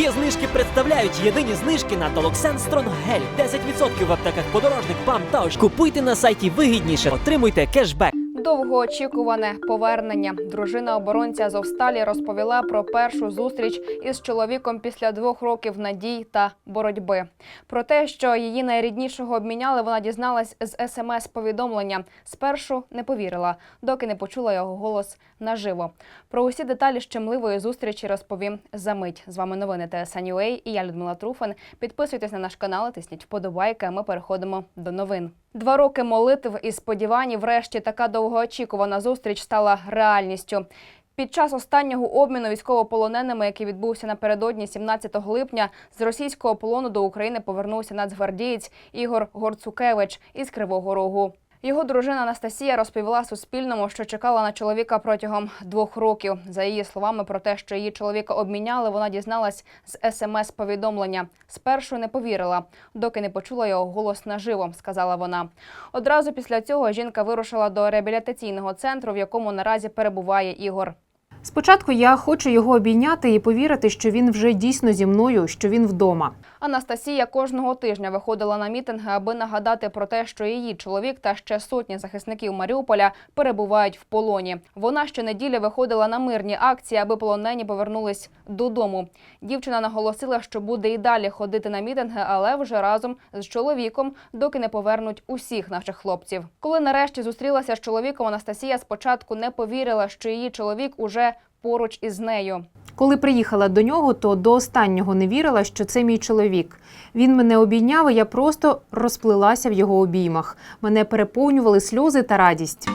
Є знижки представляють єдині знижки на Толоксен Стронг Гель. 10% в аптеках подорожник, ПАМ та ось. Купуйте на сайті вигідніше, отримуйте кешбек. Довгоочікуване повернення. Дружина оборонця Азовсталі розповіла про першу зустріч із чоловіком після двох років надій та боротьби. Про те, що її найріднішого обміняли, вона дізналась з смс-повідомлення. Спершу не повірила, доки не почула його голос наживо. Про усі деталі щемливої зустрічі розповім за мить. З вами новини TSN.UA і я Людмила Труфан. Підписуйтесь на наш канал, тисніть вподобайки. Ми переходимо до новин. Два роки молитв і сподівань. Врешті така довгоочікувана зустріч стала реальністю. Під час останнього обміну військовополоненими, який відбувся напередодні 17 липня, з російського полону до України повернувся нацгвардієць Ігор Горцукевич із Кривого Рогу. Його дружина Анастасія розповіла Суспільному, що чекала на чоловіка протягом двох років. За її словами, про те, що її чоловіка обміняли, вона дізналась з смс-повідомлення. Спершу не повірила, доки не почула його голос наживо, сказала вона. Одразу після цього жінка вирушила до реабілітаційного центру, в якому наразі перебуває Ігор. Спочатку я хочу його обійняти і повірити, що він вже дійсно зі мною, що він вдома. Анастасія кожного тижня виходила на мітинги, аби нагадати про те, що її чоловік та ще сотні захисників Маріуполя перебувають в полоні. Вона щонеділі виходила на мирні акції, аби полонені повернулись додому. Дівчина наголосила, що буде і далі ходити на мітинги, але вже разом з чоловіком, доки не повернуть усіх наших хлопців. Коли нарешті зустрілася з чоловіком, Анастасія спочатку не повірила, що її чоловік уже поруч із нею. Коли приїхала до нього, то до останнього не вірила, що це мій чоловік. Він мене обійняв, і я просто розплилася в його обіймах. Мене переповнювали сльози та радість.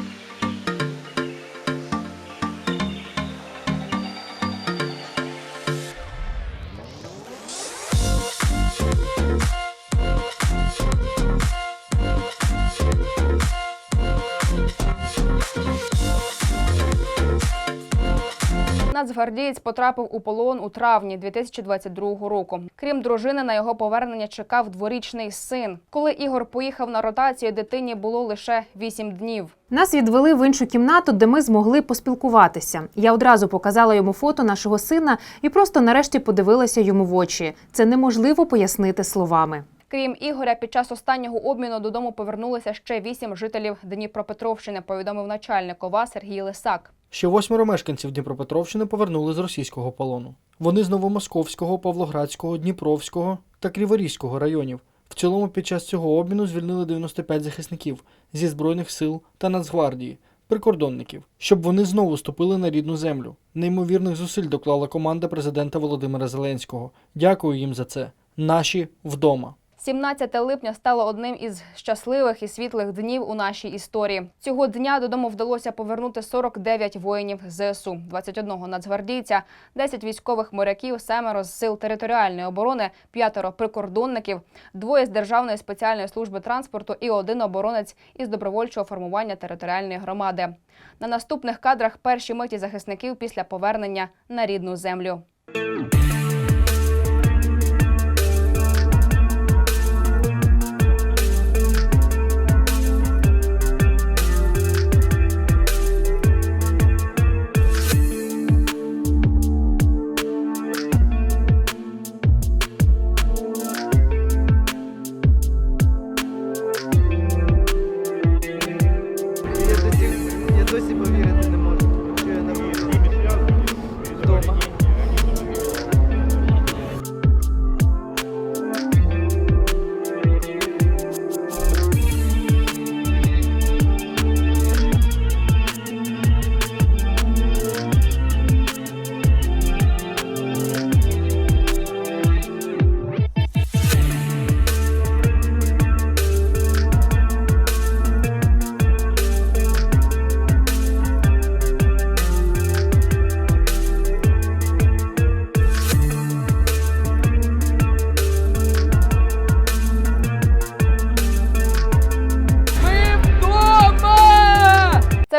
Нацгвардієць потрапив у полон у травні 2022 року. Крім дружини, на його повернення чекав дворічний син. Коли Ігор поїхав на ротацію, дитині було лише 8 днів. Нас відвели в іншу кімнату, де ми змогли поспілкуватися. Я одразу показала йому фото нашого сина і просто нарешті подивилася йому в очі. Це неможливо пояснити словами. Крім Ігоря, під час останнього обміну додому повернулися ще вісім жителів Дніпропетровщини. Повідомив начальник ОВА Сергій Лисак. Ще восьмеро мешканців Дніпропетровщини повернули з російського полону. Вони з Новомосковського, Павлоградського, Дніпровського та Криворізького районів. В цілому під час цього обміну звільнили 95 захисників зі Збройних сил та Нацгвардії, прикордонників, щоб вони знову ступили на рідну землю. Неймовірних зусиль доклала команда президента Володимира Зеленського. Дякую їм за це. Наші вдома. 17 липня стало одним із щасливих і світлих днів у нашій історії. Цього дня додому вдалося повернути 49 воїнів ЗСУ, 21 нацгвардійця, 10 військових моряків, семеро з сил територіальної оборони, п'ятеро прикордонників, двоє з Державної спеціальної служби транспорту і один оборонець із добровольчого формування територіальної громади. На наступних кадрах перші миті захисників після повернення на рідну землю.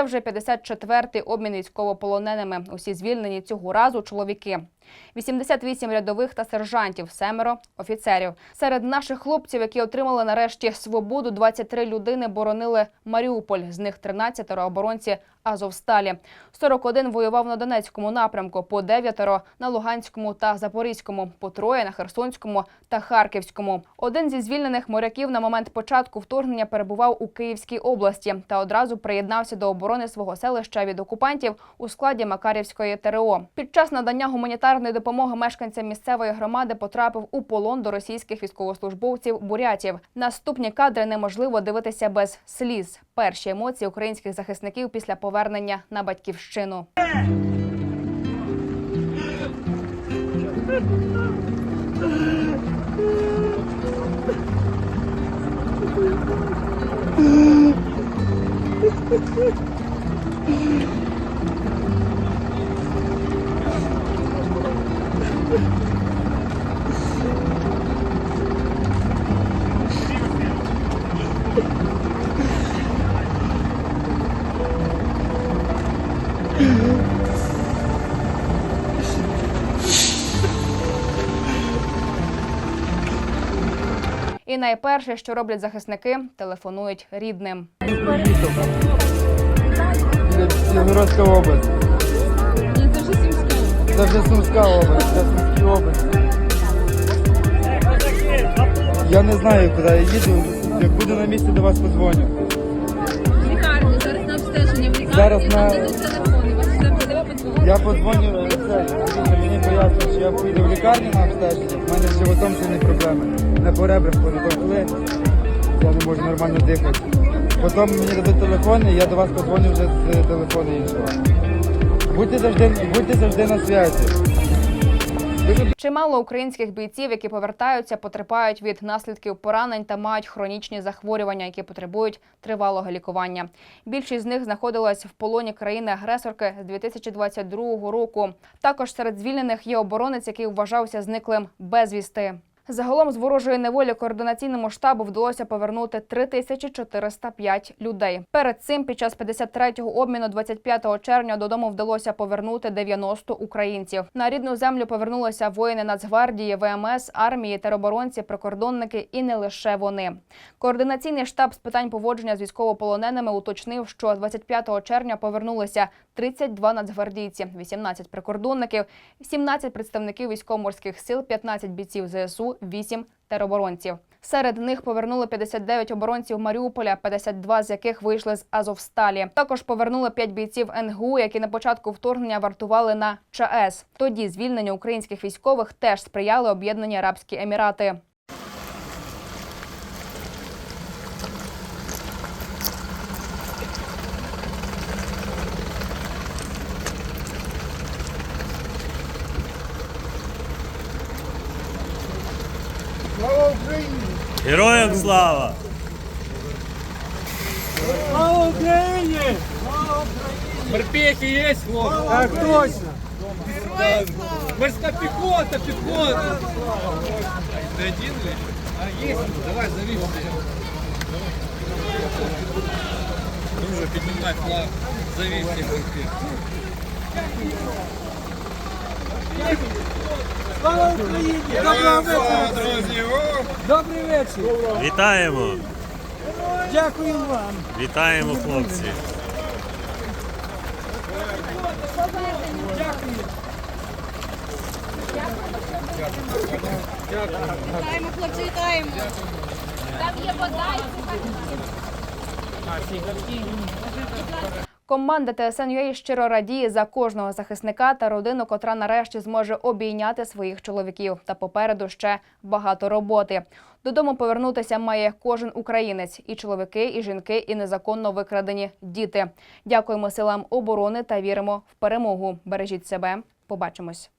Вже 54-й обмін військовополоненими. Усі звільнені цього разу чоловіки. 88 рядових та сержантів, семеро офіцерів. Серед наших хлопців, які отримали нарешті свободу, 23 людини боронили Маріуполь. З них 13 оборонці Азовсталі. 41 воював на Донецькому напрямку, по 9 на Луганському та Запорізькому, по троє на Херсонському та Харківському. Один зі звільнених моряків на момент початку вторгнення перебував у Київській області та одразу приєднався до оборони свого селища від окупантів у складі Макарівської ТРО. Під час надання гуманітарної допомоги мешканцям місцевої громади потрапив у полон до російських військовослужбовців бурятів. Наступні кадри неможливо дивитися без сліз. Перші емоції українських захисників після повернення на батьківщину. І найперше, що роблять захисники, телефонують рідним. Євгородська область. Це вже Сумська область, це Сумська область. Я не знаю, куди я їду. Як буду на місці, до вас подзвоню. лікарні, зараз на обстеження в лікарні, Зараз там на- дадуть телефон, вас все буде подзвонити. Я подзвоню, е, це, мені пояснюють, що я поїду в лікарню на обстеження. У мене з животом сильні проблеми. Не по ребрах коли я не можу нормально дихати. Потім мені дадуть телефон, і я до вас подзвоню вже з е, телефону іншого. Будьте завжди, будьте завжди на зв'язі. Чимало українських бійців, які повертаються, потерпають від наслідків поранень та мають хронічні захворювання, які потребують тривалого лікування. Більшість з них знаходилась в полоні країни-агресорки з 2022 року. Також серед звільнених є оборонець, який вважався зниклим безвісти. Загалом з ворожої неволі координаційному штабу вдалося повернути 3405 людей. Перед цим під час 53-го обміну 25 червня додому вдалося повернути 90 українців. На рідну землю повернулися воїни Нацгвардії, ВМС, армії, тероборонці, прикордонники і не лише вони. Координаційний штаб з питань поводження з військовополоненими уточнив, що 25 червня повернулися 32 нацгвардійці, 18 прикордонників, 17 представників військово-морських сил, 15 бійців ЗСУ, 8 тероборонців. Серед них повернули 59 оборонців Маріуполя, 52 з яких вийшли з Азовсталі. Також повернули 5 бійців НГУ, які на початку вторгнення вартували на ЧАЕС. Тоді звільненню українських військових теж сприяли Об'єднані Арабські Емірати. слава! Слава Україні! Морпехи є, хлопці? Так точно! Морська піхота, піхота! Ти один ли? А, є, давай, зови. Друже, ну, піднімай флаг, зови всіх морпехів. Слава Україні! Доброго вечора, друзі! Добрий вечір! Вітаємо! Дякую вам! Вітаємо, хлопці! Вітаємо, хлопці, вітаємо. Там є вода і Команда ТСН.UA щиро радіє за кожного захисника та родину, котра нарешті зможе обійняти своїх чоловіків. Та попереду ще багато роботи. Додому повернутися має кожен українець і чоловіки, і жінки, і незаконно викрадені діти. Дякуємо силам оборони та віримо в перемогу. Бережіть себе. Побачимось.